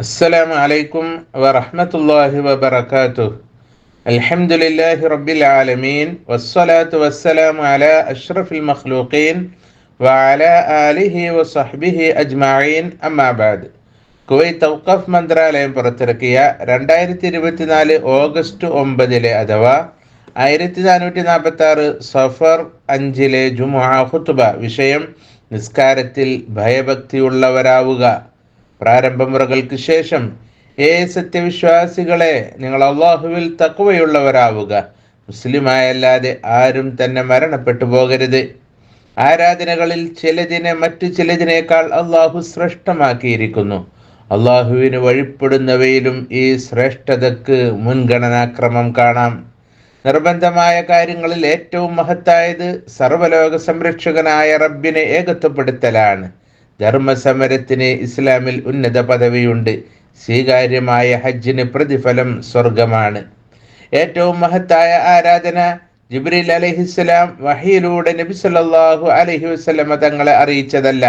السلام عليكم ورحمة الله وبركاته الحمد لله رب العالمين والصلاة والسلام على أشرف المخلوقين وعلى آله وصحبه أجمعين أما بعد Kuwait ഔക്കഫ് മന്ത്രാലയം പുറത്തിറക്കിയ രണ്ടായിരത്തി ഇരുപത്തിനാല് ഓഗസ്റ്റ് ഒമ്പതിലെ അഥവാ ആയിരത്തി നാനൂറ്റി നാൽപ്പത്തി ആറ് സഫർ അഞ്ചിലെ ജുമുഅ ഖുത്ബ വിഷയം നിസ്കാരത്തിൽ ഭയഭക്തിയുള്ളവരാവുക പ്രാരംഭ മുറകൾക്ക് ശേഷം ഏ സത്യവിശ്വാസികളെ നിങ്ങൾ അള്ളാഹുവിൽ തക്കവയുള്ളവരാവുക മുസ്ലിമായല്ലാതെ ആരും തന്നെ മരണപ്പെട്ടു പോകരുത്. ആരാധനകളിൽ ചിലതിനെ മറ്റു ചിലതിനേക്കാൾ അള്ളാഹു ശ്രേഷ്ഠമാക്കിയിരിക്കുന്നു. അള്ളാഹുവിന് വഴിപ്പെടുന്നവയിലും ഈ ശ്രേഷ്ഠതക്ക് മുൻഗണനാക്രമം കാണാം. നിർബന്ധമായ കാര്യങ്ങളിൽ ഏറ്റവും മഹത്തായത് സർവലോക സംരക്ഷകനായ റബ്ബിനെ ഏകത്വപ്പെടുത്തലാണ്. ധർമ്മസമരത്തിന് ഇസ്ലാമിൽ ഉന്നത പദവിയുണ്ട്. സ്വീകാര്യമായ ഹജ്ജിന് പ്രതിഫലം സ്വർഗമാണ് ഏറ്റവും മഹത്തായ ആരാധന ജിബ്രീൽ അലഹിസ്സലാം വഹിയിലൂടെ നബി സല്ലല്ലാഹു അലൈഹി വസല്ലമ തങ്ങളെ അറിയിച്ചതല്ല.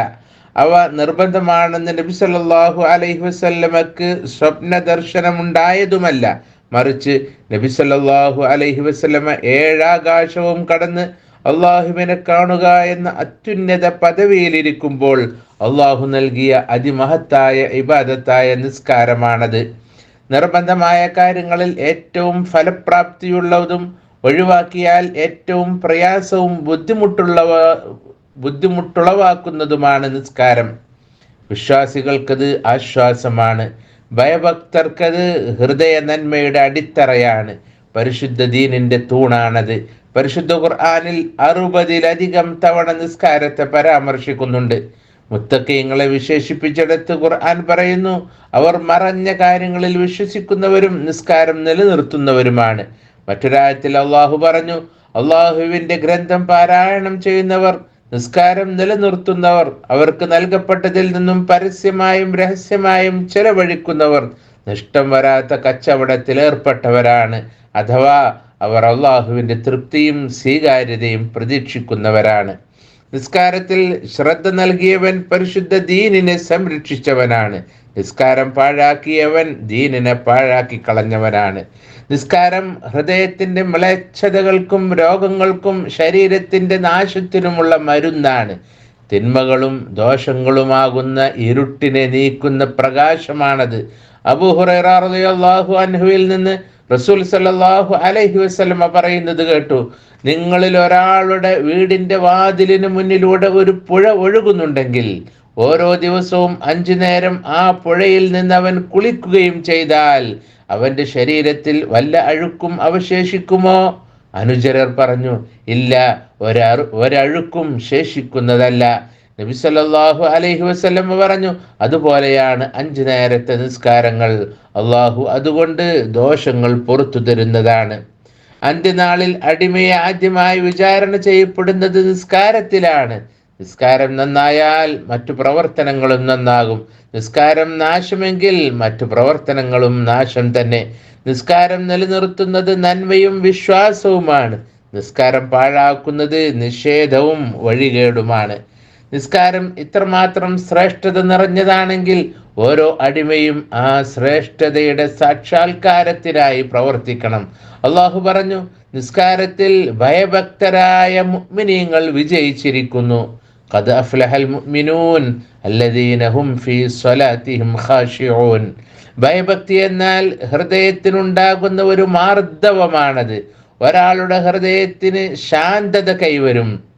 അവ നിർബന്ധമാണെന്ന് നബി സല്ലല്ലാഹു അലൈഹി വസല്ലമക്ക് സ്വപ്ന ദർശനമുണ്ടായതുമല്ല മറിച്ച് നബി സല്ലല്ലാഹു അലൈഹി വസല്ലമ ഏഴാകാശവും കടന്ന് അള്ളാഹുവിനെ കാണുക എന്ന അത്യുന്നത പദവിയിലിരിക്കുമ്പോൾ അള്ളാഹു നൽകിയ അതിമഹത്തായ ഇബാദത്തായ നിസ്കാരമാണത്. നിർബന്ധമായ കാര്യങ്ങളിൽ ഏറ്റവും ഫലപ്രാപ്തിയുള്ളതും ഒഴിവാക്കിയാൽ ഏറ്റവും പ്രയാസവും ബുദ്ധിമുട്ടുള്ളവ ബുദ്ധിമുട്ടുളവാക്കുന്നതുമാണ് നിസ്കാരം. വിശ്വാസികൾക്കത് ആശ്വാസമാണ്. ഭയഭക്തർക്കത് ഹൃദയ നന്മയുടെ അടിത്തറയാണ്. പരിശുദ്ധ ദീനിന്റെ തൂണാണത്. പരിശുദ്ധ ഖുർആാനിൽ അറുപതിലധികം തവണ നിസ്കാരത്തെ പരാമർശിക്കുന്നുണ്ട്. മുത്തക്കയങ്ങളെ വിശേഷിപ്പിച്ചെടുത്ത് ഖുർആൻ പറയുന്നു അവർ മറഞ്ഞ കാര്യങ്ങളിൽ വിശ്വസിക്കുന്നവരും നിസ്കാരം നിലനിർത്തുന്നവരുമാണ്. മറ്റൊരാഴത്തിൽ അള്ളാഹു പറഞ്ഞു അള്ളാഹുവിന്റെ ഗ്രന്ഥം പാരായണം ചെയ്യുന്നവർ നിസ്കാരം നിലനിർത്തുന്നവർ അവർക്ക് നൽകപ്പെട്ടതിൽ നിന്നും പരസ്യമായും രഹസ്യമായും ചെലവഴിക്കുന്നവർ നഷ്ടം വരാത്ത കച്ചവടത്തിൽ ഏർപ്പെട്ടവരാണ് അഥവാ അവർ അള്ളാഹുവിന്റെ തൃപ്തിയും സ്വീകാര്യതയും പ്രതീക്ഷിക്കുന്നവരാണ്. നിസ്കാരത്തിൽ ശ്രദ്ധ നൽകിയവൻ പരിശുദ്ധ ദീനിനെ സംരക്ഷിച്ചവനാണ്. നിസ്കാരം പാഴാക്കിയവൻ ദീനിനെ പാഴാക്കി കളഞ്ഞവനാണ്. നിസ്കാരം ഹൃദയത്തിന്റെ മ്ലേച്ഛതകൾക്കും രോഗങ്ങൾക്കും ശരീരത്തിന്റെ നാശത്തിനുമുള്ള മരുന്നാണ്. തിന്മകളും ദോഷങ്ങളുമാകുന്ന ഇരുട്ടിനെ നീക്കുന്ന പ്രകാശമാണത്. അബുഹുറൈറാഹു അൻഹുവിൽ നിന്ന് റസൂൽ സല്ലാഹു അലഹി വസ്ലമ പറയുന്നത് കേട്ടു. നിങ്ങളിൽ ഒരാളുടെ വീടിന്റെ വാതിലിന് മുന്നിലൂടെ ഒരു പുഴ ഒഴുകുന്നുണ്ടെങ്കിൽ ഓരോ ദിവസവും അഞ്ചു നേരം ആ പുഴയിൽ നിന്ന് അവൻ കുളിക്കുകയും ചെയ്താൽ അവന്റെ ശരീരത്തിൽ വല്ല അഴുക്കും അവശേഷിക്കുമോ? അനുചരർ പറഞ്ഞു ഇല്ല ഒരഴുക്കും ശേഷിക്കുന്നതല്ല. നബി സല്ലാഹു അലൈഹി വസല്ലം പറഞ്ഞു അതുപോലെയാണ് അഞ്ചു നേരത്തെ നിസ്കാരങ്ങൾ. അള്ളാഹു അതുകൊണ്ട് ദോഷങ്ങൾ പുറത്തു തരുന്നതാണ്. അന്ത്യനാളിൽ അടിമയെ ആദ്യമായി വിചാരണ ചെയ്യപ്പെടുന്നത് നിസ്കാരത്തിലാണ്. നിസ്കാരം നന്നായാൽ മറ്റു പ്രവർത്തനങ്ങളും നന്നാകും. നിസ്കാരം നാശമെങ്കിൽ മറ്റു പ്രവർത്തനങ്ങളും നാശം തന്നെ. നിസ്കാരം നിലനിർത്തുന്നത് നന്മയും വിശ്വാസവുമാണ്. നിസ്കാരം പാഴാക്കുന്നത് നിഷേധവും വഴികേടുമാണ്. നിസ്കാരം ഇത്രമാത്രം ശ്രേഷ്ഠത നിറഞ്ഞതാണെങ്കിൽ ഓരോ അടിമയും ആ ശ്രേഷ്ഠതയുടെ സാക്ഷാത്കാരത്തിനായി പ്രവർത്തിക്കണം. അള്ളാഹു പറഞ്ഞു നിസ്കാരത്തിൽ ഭയഭക്തരായ മുഗ്മിനിയങ്ങൾ വിജയിച്ചിരിക്കുന്നു. ഖദ് അഫ്ലഹൽ മുഅ്മിനൂൻ ഭയഭക്തി എന്നാൽ ഹൃദയത്തിനുണ്ടാകുന്ന ഒരു മാർദ്ദവമാണത്. ഒരാളുടെ ഹൃദയത്തിന് ശാന്തത കൈവരും.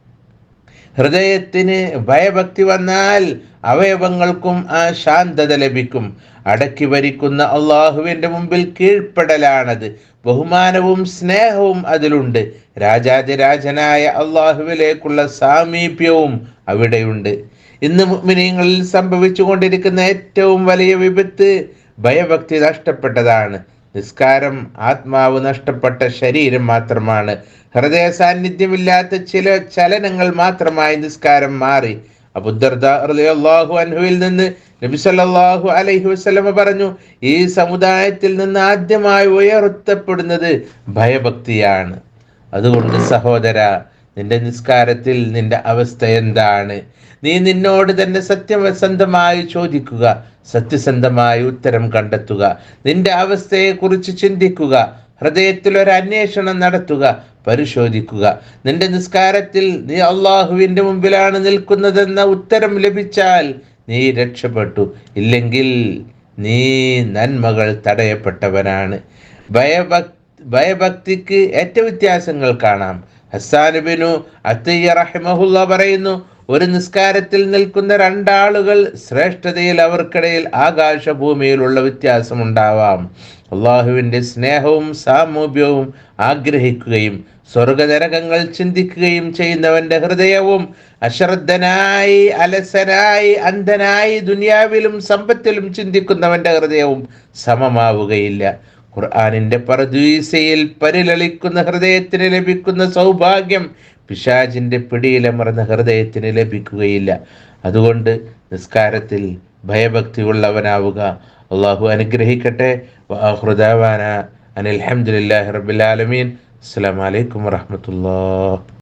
ഹൃദയത്തിന് ഭയഭക്തി വന്നാൽ അവയവങ്ങൾക്കും ആ ശാന്തത ലഭിക്കും. അടക്കി ഭരിക്കുന്ന അള്ളാഹുവിന്റെ മുമ്പിൽ കീഴ്പ്പെടലാണത്. ബഹുമാനവും സ്നേഹവും അതിലുണ്ട്. രാജാതിരാജനായ അള്ളാഹുവിലേക്കുള്ള സാമീപ്യവും അവിടെയുണ്ട്. ഇന്ന് മുഅ്മിനീങ്ങളിൽ സംഭവിച്ചു കൊണ്ടിരിക്കുന്ന ഏറ്റവും വലിയ വിപത്ത് ഭയഭക്തി നഷ്ടപ്പെട്ടതാണ്. നിസ്കാരം ആത്മാവ് നഷ്ടപ്പെട്ട ശരീരം മാത്രമാണ്. ഹൃദയ സാന്നിധ്യമില്ലാത്ത ചില ചലനങ്ങൾ മാത്രമായി നിസ്കാരം മാറി. അബുദർദാഹു അൻഹുവിൽ നിന്ന് നബി സല്ലല്ലാഹു അലൈഹി വസ്ലമ പറഞ്ഞു ഈ സമുദായത്തിൽ നിന്ന് ആദ്യമായി ഉയർത്തപ്പെടുന്നത് ഭയഭക്തിയാണ്. അതുകൊണ്ട് സഹോദര നിന്റെ നിസ്കാരത്തിൽ നിന്റെ അവസ്ഥ എന്താണ്? നീ നിന്നോട് തന്നെ സത്യസന്ധമായി ചോദിക്കുക സത്യസന്ധമായി ഉത്തരം കണ്ടെത്തുക നിന്റെ അവസ്ഥയെക്കുറിച്ച് ചിന്തിക്കുക ഹൃദയത്തിൽ ഒരു അന്വേഷണം നടത്തുക പരിശോധിക്കുക. നിന്റെ നിസ്കാരത്തിൽ നീ അള്ളാഹുവിന്റെ മുമ്പിലാണ് നിൽക്കുന്നതെന്ന ഉത്തരം ലഭിച്ചാൽ നീ രക്ഷപ്പെട്ടു. ഇല്ലെങ്കിൽ നീ നന്മകൾ തടയപ്പെട്ടവനാണ്. ഭയഭക് ഭയഭക്തിക്ക് ഏറ്റ വ്യത്യാസങ്ങൾ കാണാം. ഹസാനുബിനു അത്തയ്യ റഹിമഹുല്ല പറയുന്നു ഒരു നിസ്കാരത്തിൽ നിൽക്കുന്ന രണ്ടാളുകൾ ശ്രേഷ്ഠതയിൽ അവർക്കിടയിൽ ആകാശഭൂമിയിലുള്ള വ്യത്യാസമുണ്ടാവാം. അള്ളാഹുവിന്റെ സ്നേഹവും സാമൂപ്യവും ആഗ്രഹിക്കുകയും സ്വർഗനരകങ്ങൾ ചിന്തിക്കുകയും ചെയ്യുന്നവന്റെ ഹൃദയവും അശ്രദ്ധനായി അലസനായി അന്ധനായി ദുനിയാവിലും സമ്പത്തിലും ചിന്തിക്കുന്നവന്റെ ഹൃദയവും സമമാവുകയില്ല. ഖുർആാനിന്റെ പറദീസയിൽ പരിലളിക്കുന്ന ഹൃദയത്തിന് ലഭിക്കുന്ന സൗഭാഗ്യം പിശാജിന്റെ പിടിയിലമർന്ന ഹൃദയത്തിന് ലഭിക്കുകയില്ല. അതുകൊണ്ട് നിസ്കാരത്തിൽ ഭയഭക്തിയുള്ളവനാവുക. അള്ളാഹു അനുഗ്രഹിക്കട്ടെ. വാഹൃദാവാന അനിൽഹമുല്ലാഹി റബുലാലമീൻ അസ്സാം വലൈക്കും വാഹമത്തല്ലാ